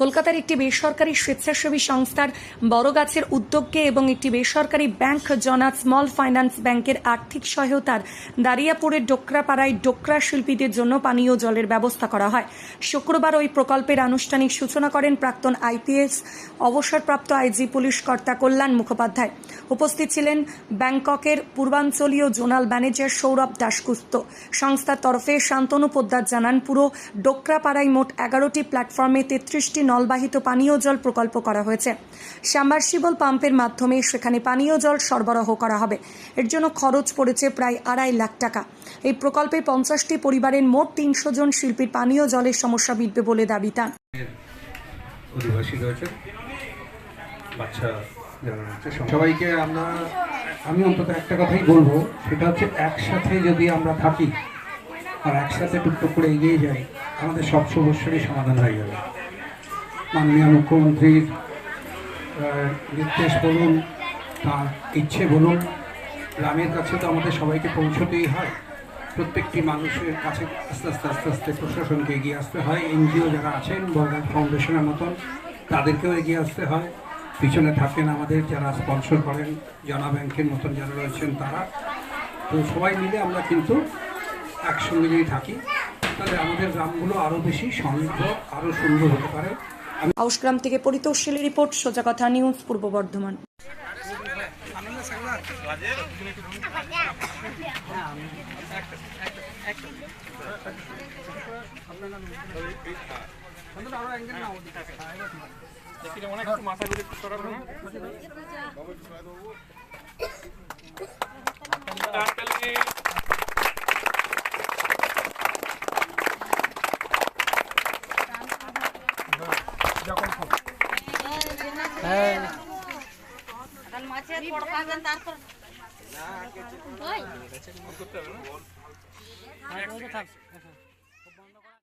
কলকাতার একটি বেসরকারি স্বেচ্ছাসেবী সংস্থার বড়গাছের উদ্যোগে এবং একটি বেসরকারি ব্যাংক জনা স্মল ফাইন্যান্স ব্যাংকের আর্থিক সহায়তার দারিয়াপুরের ডোকরাপাড়ায় ডোকরা শিল্পীদের জন্য পানীয় জলের ব্যবস্থা করা হয়। শুক্রবার ওই প্রকল্পের আনুষ্ঠানিক সূচনা করেন প্রাক্তন আইপিএস অবসরপ্রাপ্ত আইজি পুলিশ কর্তা কল্যাণ মুখোপাধ্যায়। উপস্থিত ছিলেন ব্যাংককের পূর্বাঞ্চলীয় জোনাল ম্যানেজার সৌরভ দাশগুপ্ত। সংস্থার তরফে শান্তনু পোদ্দার জানান, পুরো ডোকরাপাড়ায় মোট এগারোটি প্ল্যাটফর্মে তেত্রিশটি নলবাহিত পানীয় জল প্রকল্প করা হয়েছে। সাবমার্সিবল পাম্পের মাধ্যমে সেখানে পানীয় জল সরবরাহ করা হবে। এর জন্য খরচ পড়েছে প্রায় আড়াই লাখ টাকা। এই প্রকল্পে পঞ্চাশটি পরিবারের মোট তিনশো জন শিল্পীর পানীয় জলের সমস্যা মিটবে বলে দাবি তার। অধিবাসী রয়েছে বাচ্চা যারা রয়েছে সবাইকে আমরা আমি অন্তত একটা কথাই বলব সেটা হচ্ছে একসাথে যদি আমরা থাকি আর একসাথে টুকটুক করে এগিয়ে যাই আমাদের সব সমস্যারই সমাধান হয়ে যাবে। মাননীয় মুখ্যমন্ত্রীর নির্দেশ বলুন, তার ইচ্ছে বলুন, গ্রামের কাছে তো আমাদের সবাইকে পৌঁছতেই হয়। প্রত্যেকটি মানুষের কাছে আস্তে আস্তে আস্তে আস্তে প্রশাসনকে এগিয়ে আসতে হয়। এনজিও যারা আছেন বর্গার ফাউন্ডেশনের মতন, তাদেরকেও এগিয়ে আসতে হয়। পিছনে থাকেন আমাদের যারা স্পন্সর করেন, জনা ব্যাংকের মতন যারা রয়েছেন তারা। তো সবাই মিলে আমরা কিন্তু একসঙ্গে যদি থাকি, তাহলে আমাদের গ্রামগুলো আরও বেশি সমৃদ্ধ আরও সুন্দর হতে পারে। আমি আউসগ্রাম থেকে পরিতোষশীলী রিপোর্ট সোজা কথা নিউজ পূর্ব বর্ধমান। মাছের পড়কাবেন তারপর ওই